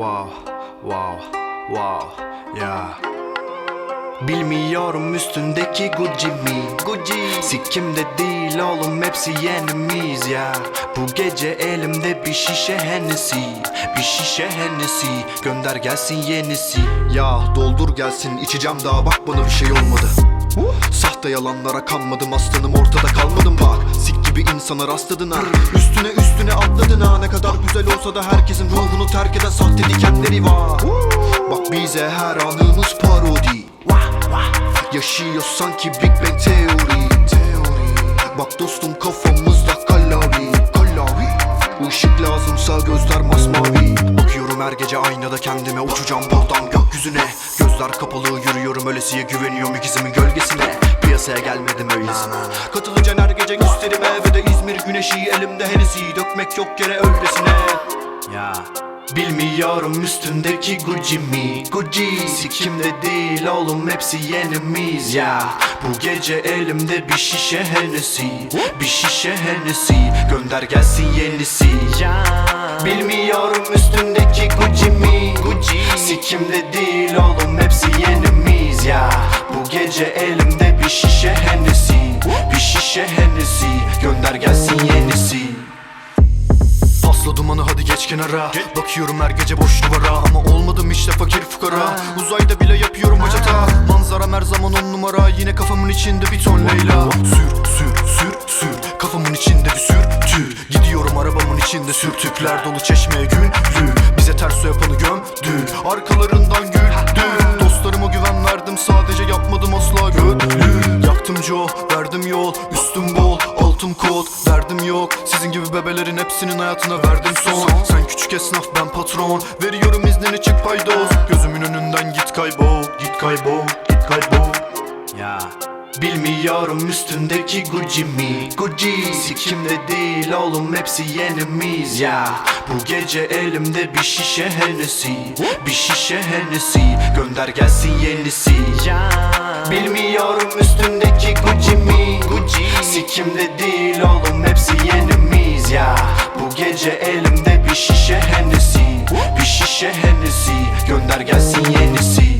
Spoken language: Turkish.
wow, wow, wow, yeah. Bilmiyorum üstündeki Gucci mi? Gucci. Sikimde değil oğlum hepsi yenimiz ya Bu gece elimde bir şişe Hennessy Bir şişe Hennessy. Gönder gelsin yenisi. Ya doldur gelsin içeceğim daha bak bana bir şey olmadı Sahte yalanlara kanmadım aslanım ortada kalmadım bak. Sik gibi insana rastladın ha. Üstüne üstüne atladın ha. Ne kadar güzel olsa da herkesin ruhunu terk eden sahte dikenleri var. Bak bize her anımız parodi. Yaşıyor sanki Big Bang teori Bak dostum kafamızda Kalori. Işık lazımsa gözler masmavi. Bakıyorum her gece aynada kendime Uçacağım buradan gökyüzüne Gözler kapalı yürüyorum öylesiye Güveniyorum ikizimin gölgesine. Piyasaya gelmedim öylesine Katılacaksın her gece gösterime Ve de İzmir güneşi elimde henesi Dökmek yok yere öylesine. Ya. Bilmiyorum üstündeki Gucci mi? Gucci Sikimde değil oğlum hepsi yenimiz ya. Bu gece elimde bir şişe Hennessy. Bir şişe Hennessy. Gönder gelsin yenisi Bilmiyorum üstündeki Gucci mi? Gucci. Sikimde değil oğlum hepsi yenimiz ya. Bu gece elimde bir şişe Hennessy. Bir şişe Hennessy Gönder gelsin yenisi. Pasla dumanı hadi geç kenara. Bakıyorum her gece boş duvara. Ama olmadım işte fakir fukara. Uzayda bile yapıyorum bacata. Manzaram her zaman on numara. Yine kafamın içinde bir ton Leyla. Sür sür sür sür içinde sürtükler dolu çeşmeye güllü Bize ters yapanı gömdü Arkalarından güldü Dostlarıma güven verdim sadece yapmadım asla gönlü Yaktım Joe verdim yol Üstüm bol altım kod Derdim yok sizin gibi bebelerin hepsinin hayatına verdim son. Sen küçük esnaf ben patron Veriyorum iznini çık paydos. Gözümün önünden git kaybol Git kaybol git kaybol. Ya Bilmiyorum üstündeki Gucci mi? Gucci Sikimde değil oğlum hepsi yenimiz. Ya Bu gece elimde bir şişe Hennessy. Bir şişe Hennessy Gönder gelsin yenisi. Bilmiyorum üstündeki Gucci mi? Gucci Sikimde değil oğlum hepsi yenimiz. Ya Bu gece elimde bir şişe Hennessy. Bir şişe Hennessy Gönder gelsin yenisi